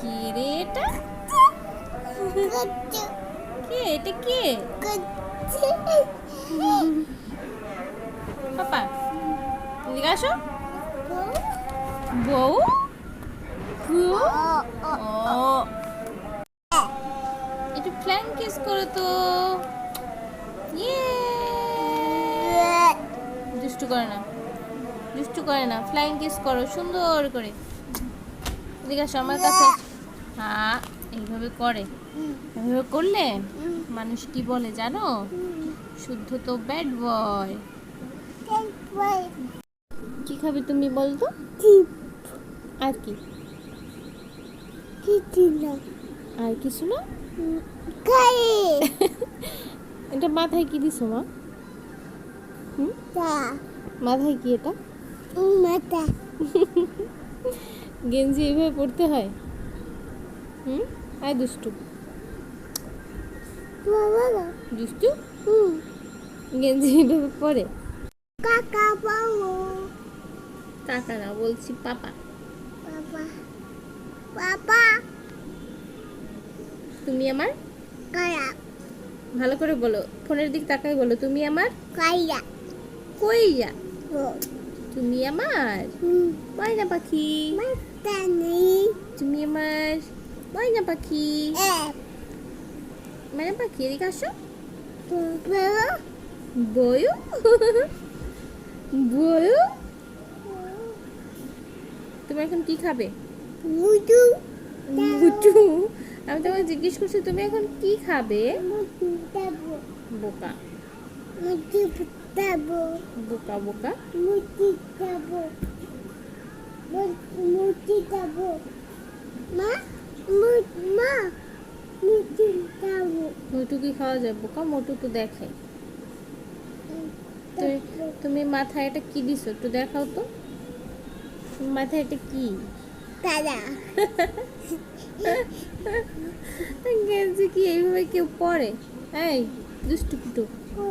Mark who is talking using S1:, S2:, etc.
S1: কি রে এটা? কে? এটা কে? পাপা এদিকে আসো। বউ? একটু ফ্ল্যাং কিস করো তো। ইয়ে। দুষ্টু করে না। দুষ্টু করে না। ফ্লাইং কিস করো সুন্দর করে। এদিকে আসো আমার কাছে। হ্যাঁ এইভাবে করে। এইভাবে করলে মানুষ কি বলে জানো? শুদ্ধ তো ব্যাড বয় কি খাবে তুমি বলতো? আর কি? আর কিছু না? এটা মাথায় কি দিছো মা? মাথায় কি এটা? গেঞ্জি এইভাবে পড়তে হয়? হুম? আয় দুষ্টু। দুষ্টু? গেঞ্জি এইভাবে পরে।
S2: কাকা বাবু।
S1: কাকা না বলছি পাপা।
S2: বাবা।
S1: তুমি আমার?
S2: কায়া।
S1: ভালো করে বলো ফোনের দিক তাকাই বলো তুমি আমার? কইয়া।
S2: ও।
S1: তুমি আমার?
S2: হুম।
S1: ময়না পাখি। তুমি আমার? ময়না পাখি ময়না পাখি এদিকে আসো বয়ু বয়ু তুমি এখন কি খাবে মুটু আমি তোমাকে জিজ্ঞেস করছি তুমি এখন কি খাবে বোকা বোকা বোকা
S2: মুদু দাবো মা
S1: মোটু কি খাওয়া যায়? বোকা মোটু তো দেখে। তুমি তুমি মাথায় এটা কি দিছো? একটু দেখাও তো। মাথায় এটা কি?
S2: দাদা।
S1: গেঞ্জি কি এইভাবে কেউ পরে? এই দুষ্টু
S2: ও।